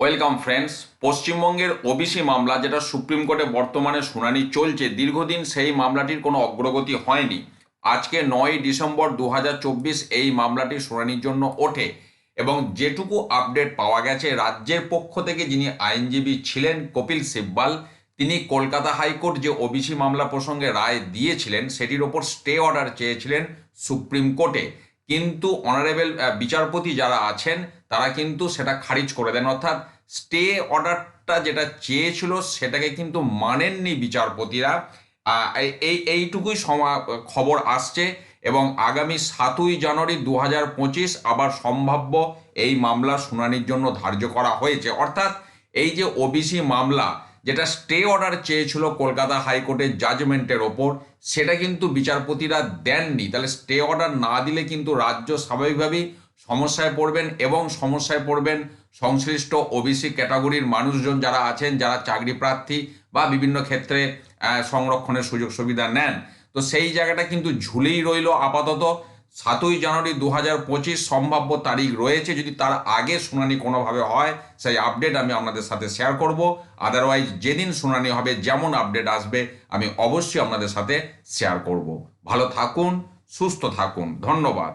Welcome friends পশ্চিমবঙ্গের OBC মামলা, যেটা সুপ্রিম কোর্টে বর্তমানে শুনানি চলছে, দীর্ঘদিন সেই মামলাটির কোনো অগ্রগতি হয়নি। আজকে নয় ডিসেম্বর দু হাজার চব্বিশ এই মামলাটি শুনানির জন্য ওঠে এবং যেটুকু আপডেট পাওয়া গেছে, রাজ্যের পক্ষ থেকে যিনি আইনজীবী ছিলেন কপিল সিব্বাল, তিনি কলকাতা হাইকোর্ট যে ওবিসি মামলা প্রসঙ্গে রায় দিয়েছিলেন, সেটির ওপর স্টে অর্ডার চেয়েছিলেন সুপ্রিম কোর্টে কিন্তু অনারেবল বিচারপতি যারা আছেন, তারা কিন্তু সেটা খারিজ করে দেন। অর্থাৎ স্টে অর্ডারটা যেটা চেয়েছিল, সেটাকে কিন্তু মানেননি বিচারপতিরা। এই- এই, এইটুকুই খবর আসছে এবং আগামী সাতই জানুয়ারি দু হাজার পঁচিশ আবার সম্ভাব্য এই মামলা শুনানির জন্য ধার্য করা হয়েছে। অর্থাৎ এই যে ওবিসি মামলা যেটা স্টে অর্ডার চেয়েছিল কলকাতা হাইকোর্টের জাজমেন্টের ওপর, সেটা কিন্তু বিচারপতিরা দেননি। তাহলে স্টে অর্ডার না দিলে কিন্তু রাজ্য স্বাভাবিকভাবেই সমস্যায় পড়বেন এবং সমস্যায় পড়বেন সংশ্লিষ্ট ওবিসি ক্যাটাগরির মানুষজন যারা আছেন, যারা চাকরি প্রার্থী বা বিভিন্ন ক্ষেত্রে সংরক্ষণের সুযোগ সুবিধা নেন। তো সেই জায়গাটা কিন্তু ঝুলেই রইল আপাতত। সাতই জানুয়ারি দু হাজার পঁচিশ সম্ভাব্য তারিখ রয়েছে। যদি তার আগে শুনানি কোনোভাবে হয়, সেই আপডেট আমি আপনাদের সাথে শেয়ার করব। আদারওয়াইজ যেদিন শুনানি হবে, যেমন আপডেট আসবে, আমি অবশ্যই আপনাদের সাথে শেয়ার করব। ভালো থাকুন, সুস্থ থাকুন। ধন্যবাদ।